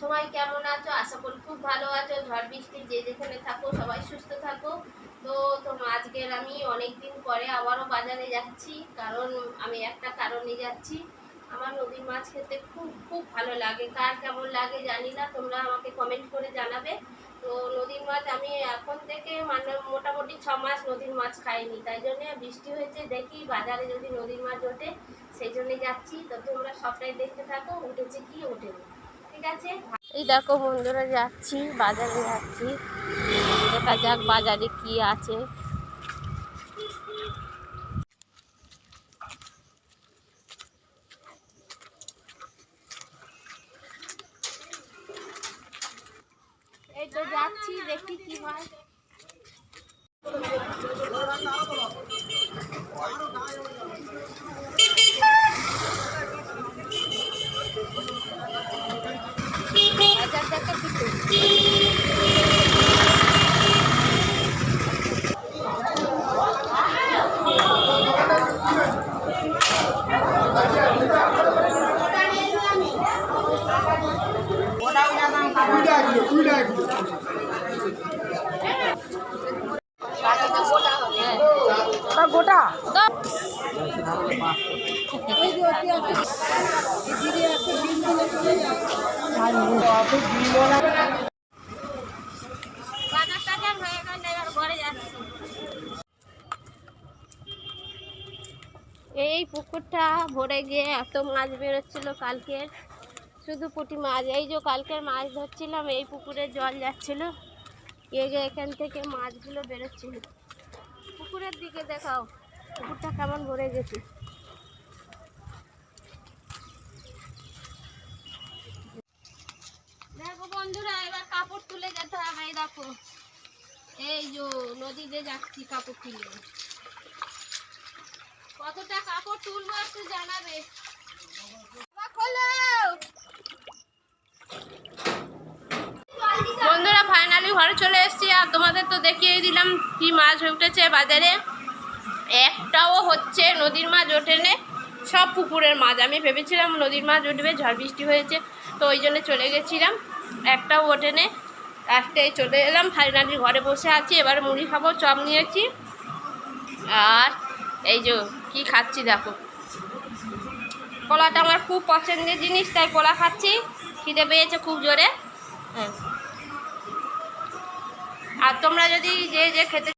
সবাই কেমন আছো? আশা করি খুব ভালো আছো। ঝড় বৃষ্টি যে যেখানে থাকো, সবাই সুস্থ থাকো। তো তোমার আজকের আমি অনেক দিন পরে আবারও বাজারে যাচ্ছি। কারণ আমি একটা কারণে যাচ্ছি। আমার নদীর মাছ খেতে খুব খুব ভালো লাগে। কার কেমন লাগে জানি না। তোমরা আমাকে কমেন্ট করে জানাবে। তো নদীর মাছ আমি এখন থেকে মানে মোটামুটি ছ মাস নদীর মাছ খাইনি। তাই জন্য বৃষ্টি হয়েছে, দেখি বাজারে যদি নদীর মাছ ওঠে, সেই জন্যে যাচ্ছি। তো তোমরা সবটাই দেখতে থাকো, উঠেছে কি ওঠেনি। এই দেখো বন্ধুরা যাচ্ছি বাজারে যাচ্ছি। দেখা যাক বাজারে কি আছে। এই তো যাচ্ছি দেখি কি হয়। বাজার দেখা কিছু গোটা বাজার টাজার হয়ে গেল এবার ঘরে যাচ্ছি এই পুকুরটা ভরে গিয়ে এত মাছ বেরোচ্ছিল কালকের শুধু পুঁটি মাছ, এই যে কালকের মাছ ধরছিলাম, এই পুকুরে জল যাচ্ছিল। এই যে এখান থেকে মাছগুলো বেরোচ্ছিল। পুকুরের দিকে দেখাও, পুকুরটা কেমন ভরে গেছে দেখো বন্ধুরা, এবার কাপড় তুলে যেতে হবে দেখো। এই নদীতে যাচ্ছি কাপড় তুলে। কতটা কাপড় তুলবো একটু জানাবে? ফাইনালি ঘরে চলে এসেছি, আর তোমাদের তো দেখিয়ে দিলাম কি মাছ উঠেছে বাজারে। একটাও হচ্ছে নদীর মাছ ওঠেনে, সব পুকুরের মাছ। আমি ভেবেছিলাম নদীর মাছ উঠবে, ঝড় বৃষ্টি হয়েছে, তো ওই জন্য চলে গেছিলাম। একটাও ওঠেনে লাস্টে চলে এলাম, ফাইনালি ঘরে বসে আছি। এবার মুড়ি খাব, চপ নিয়েছি। আর এই যে কি খাচ্ছি দেখো। কলাটা আমার খুব পছন্দের জিনিস, তাই কলা খাচ্ছি। খিদে পেয়েছে খুব জোরে। হ্যাঁ। আর তোমরা যদি যে যে খেতে